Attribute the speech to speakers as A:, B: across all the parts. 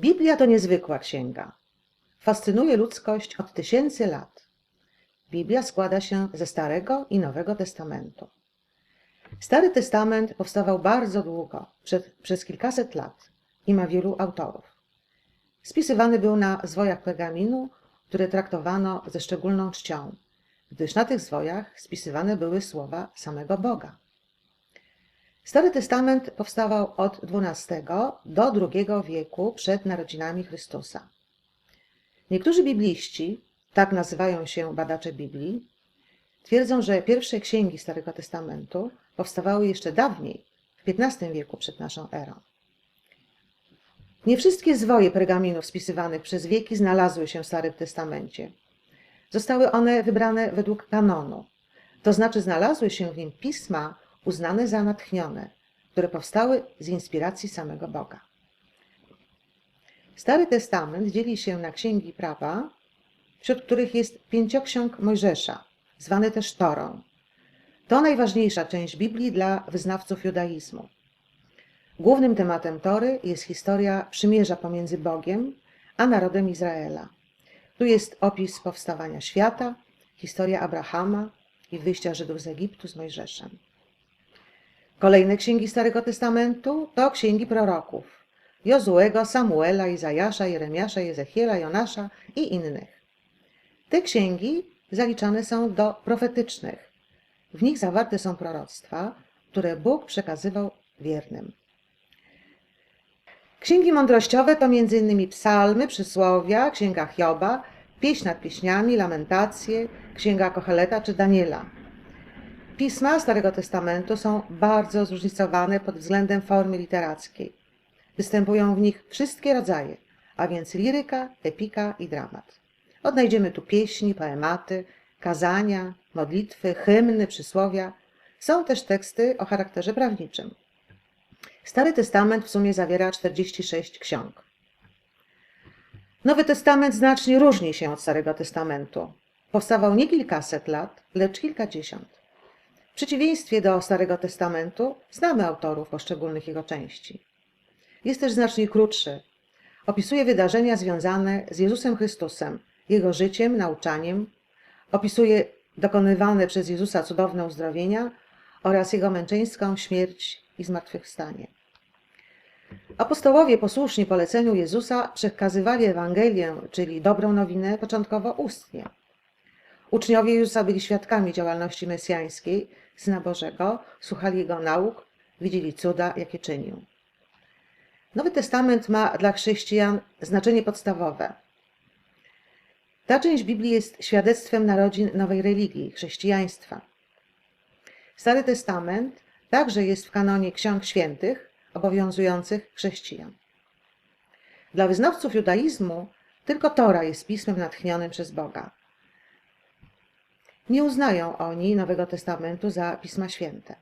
A: Biblia to niezwykła księga. Fascynuje ludzkość od tysięcy lat. Biblia składa się ze Starego i Nowego Testamentu. Stary Testament powstawał bardzo długo, przed, przez kilkaset lat i ma wielu autorów. Spisywany był na zwojach pergaminu, które traktowano ze szczególną czcią, gdyż na tych zwojach spisywane były słowa samego Boga. Stary Testament powstawał od XII do II wieku przed narodzinami Chrystusa. Niektórzy bibliści, tak nazywają się badacze Biblii, twierdzą, że pierwsze księgi Starego Testamentu powstawały jeszcze dawniej, w XV wieku przed naszą erą. Nie wszystkie zwoje pergaminów spisywanych przez wieki znalazły się w Starym Testamencie. Zostały one wybrane według kanonu, to znaczy znalazły się w nim pisma uznane za natchnione, które powstały z inspiracji samego Boga. Stary Testament dzieli się na księgi prawa, wśród których jest pięcioksiąg Mojżesza, zwany też Torą. To najważniejsza część Biblii dla wyznawców judaizmu. Głównym tematem Tory jest historia przymierza pomiędzy Bogiem a narodem Izraela. Tu jest opis powstawania świata, historia Abrahama i wyjścia Żydów z Egiptu z Mojżeszem. Kolejne księgi Starego Testamentu to księgi proroków Jozuego, Samuela, Izajasza, Jeremiasza, Jezechiela, Jonasza i innych. Te księgi zaliczane są do profetycznych. W nich zawarte są proroctwa, które Bóg przekazywał wiernym. Księgi mądrościowe to m.in. psalmy, przysłowia, księga Hioba, pieśń nad pieśniami, lamentacje, księga Kocheleta czy Daniela. Pisma Starego Testamentu są bardzo zróżnicowane pod względem formy literackiej. Występują w nich wszystkie rodzaje, a więc liryka, epika i dramat. Odnajdziemy tu pieśni, poematy, kazania, modlitwy, hymny, przysłowia. Są też teksty o charakterze prawniczym. Stary Testament w sumie zawiera 46 ksiąg. Nowy Testament znacznie różni się od Starego Testamentu. Powstawał nie kilkaset lat, lecz kilkadziesiąt. Przeciwieństwie do Starego Testamentu znamy autorów poszczególnych jego części. Jest też znacznie krótszy. Opisuje wydarzenia związane z Jezusem Chrystusem, jego życiem, nauczaniem. Opisuje dokonywane przez Jezusa cudowne uzdrowienia oraz jego męczeńską śmierć i zmartwychwstanie. Apostołowie posłuszni poleceniu Jezusa przekazywali Ewangelię, czyli dobrą nowinę, początkowo ustnie. Uczniowie Jezusa byli świadkami działalności mesjańskiej, Syna Bożego, słuchali Jego nauk, widzieli cuda, jakie czynił. Nowy Testament ma dla chrześcijan znaczenie podstawowe. Ta część Biblii jest świadectwem narodzin nowej religii, chrześcijaństwa. Stary Testament także jest w kanonie ksiąg świętych obowiązujących chrześcijan. Dla wyznawców judaizmu tylko Tora jest pismem natchnionym przez Boga. Nie uznają oni Nowego Testamentu za pisma święte.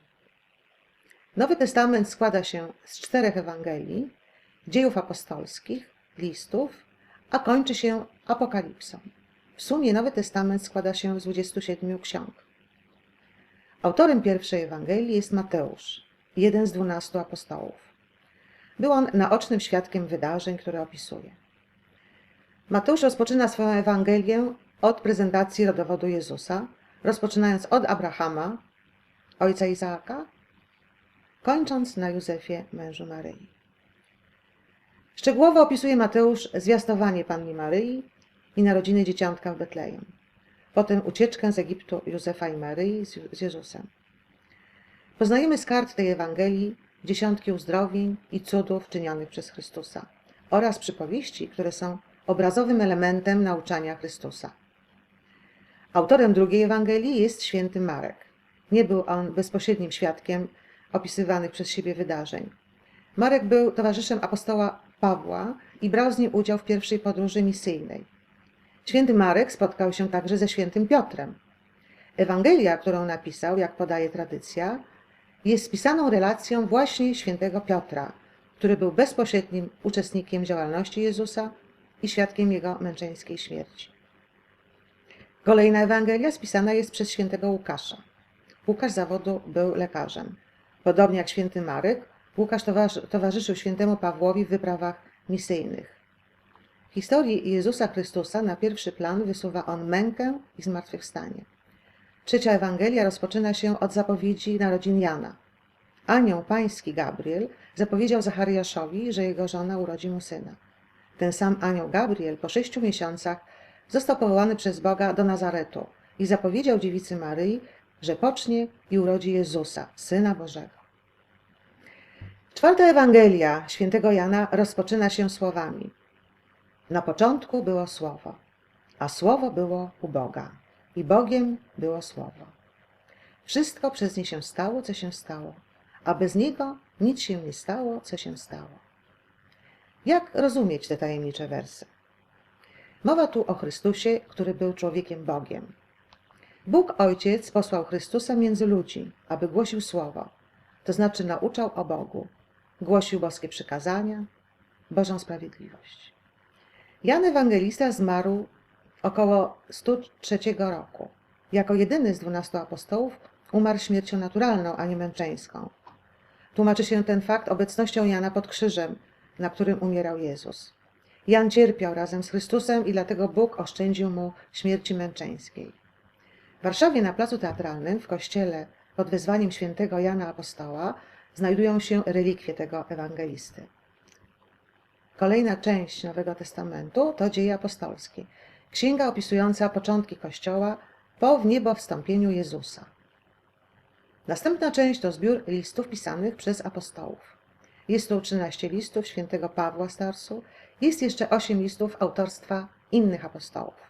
A: Nowy Testament składa się z czterech Ewangelii, dziejów apostolskich, listów, a kończy się apokalipsą. W sumie Nowy Testament składa się z 27 ksiąg. Autorem pierwszej Ewangelii jest Mateusz, jeden z dwunastu apostołów. Był on naocznym świadkiem wydarzeń, które opisuje. Mateusz rozpoczyna swoją Ewangelię od prezentacji rodowodu Jezusa, rozpoczynając od Abrahama, ojca Izaaka, kończąc na Józefie, mężu Maryi. Szczegółowo opisuje Mateusz zwiastowanie Panny Maryi i narodziny dzieciątka w Betlejem. Potem ucieczkę z Egiptu Józefa i Maryi z Jezusem. Poznajemy z kart tej Ewangelii dziesiątki uzdrowień i cudów czynionych przez Chrystusa oraz przypowieści, które są obrazowym elementem nauczania Chrystusa. Autorem drugiej Ewangelii jest święty Marek. Nie był on bezpośrednim świadkiem opisywanych przez siebie wydarzeń. Marek był towarzyszem apostoła Pawła i brał z nim udział w pierwszej podróży misyjnej. Święty Marek spotkał się także ze świętym Piotrem. Ewangelia, którą napisał, jak podaje tradycja, jest spisaną relacją właśnie świętego Piotra, który był bezpośrednim uczestnikiem działalności Jezusa i świadkiem jego męczeńskiej śmierci. Kolejna Ewangelia spisana jest przez świętego Łukasza. Łukasz zawodu był lekarzem. Podobnie jak święty Marek, Łukasz towarzyszył świętemu Pawłowi w wyprawach misyjnych. historii Jezusa Chrystusa na pierwszy plan wysuwa on mękę i zmartwychwstanie. Trzecia Ewangelia rozpoczyna się od zapowiedzi narodzin Jana. Anioł pański Gabriel zapowiedział Zachariaszowi, że jego żona urodzi mu syna. Ten sam anioł Gabriel po sześciu miesiącach został powołany przez Boga do Nazaretu i zapowiedział dziewicy Maryi, że pocznie i urodzi Jezusa, Syna Bożego. Czwarta Ewangelia świętego Jana rozpoczyna się słowami. Na początku było Słowo, a Słowo było u Boga i Bogiem było Słowo. Wszystko przez nie się stało, co się stało, a bez Niego nic się nie stało, co się stało. Jak rozumieć te tajemnicze wersy? Mowa tu o Chrystusie, który był człowiekiem Bogiem. Bóg Ojciec posłał Chrystusa między ludzi, aby głosił Słowo, to znaczy nauczał o Bogu, głosił boskie przykazania, Bożą sprawiedliwość. Jan Ewangelista zmarł około 103 roku. Jako jedyny z dwunastu apostołów umarł śmiercią naturalną, a nie męczeńską. Tłumaczy się ten fakt obecnością Jana pod krzyżem, na którym umierał Jezus. Jan cierpiał razem z Chrystusem i dlatego Bóg oszczędził mu śmierci męczeńskiej. W Warszawie na placu teatralnym, w kościele pod wezwaniem świętego Jana Apostoła, znajdują się relikwie tego ewangelisty. Kolejna część Nowego Testamentu to dzieje apostolskie, księga opisująca początki Kościoła po wniebowstąpieniu Jezusa. Następna część to zbiór listów pisanych przez apostołów. Jest tu 13 listów świętego Pawła Starsu, jest jeszcze 8 listów autorstwa innych apostołów.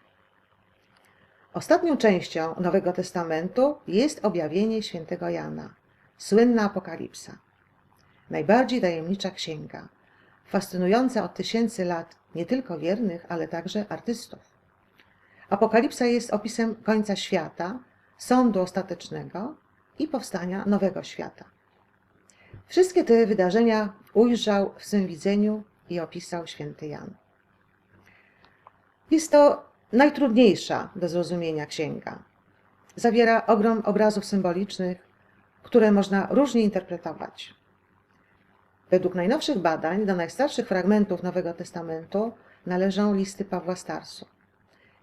A: Ostatnią częścią Nowego Testamentu jest objawienie świętego Jana, słynna Apokalipsa. Najbardziej tajemnicza księga, fascynująca od tysięcy lat nie tylko wiernych, ale także artystów. Apokalipsa jest opisem końca świata, sądu ostatecznego i powstania nowego świata. Wszystkie te wydarzenia ujrzał w swym widzeniu i opisał święty Jan. Jest to najtrudniejsza do zrozumienia księga. Zawiera ogrom obrazów symbolicznych, które można różnie interpretować. Według najnowszych badań do najstarszych fragmentów Nowego Testamentu należą listy Pawła Starsu.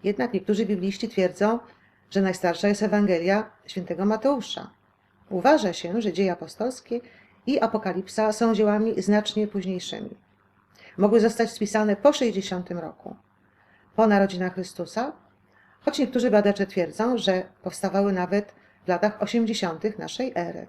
A: Jednak niektórzy bibliści twierdzą, że najstarsza jest Ewangelia świętego Mateusza. Uważa się, że dzieje apostolskie i Apokalipsa są dziełami znacznie późniejszymi. Mogły zostać spisane po 60 roku, po narodzinach Chrystusa, choć niektórzy badacze twierdzą, że powstawały nawet w latach 80. naszej ery.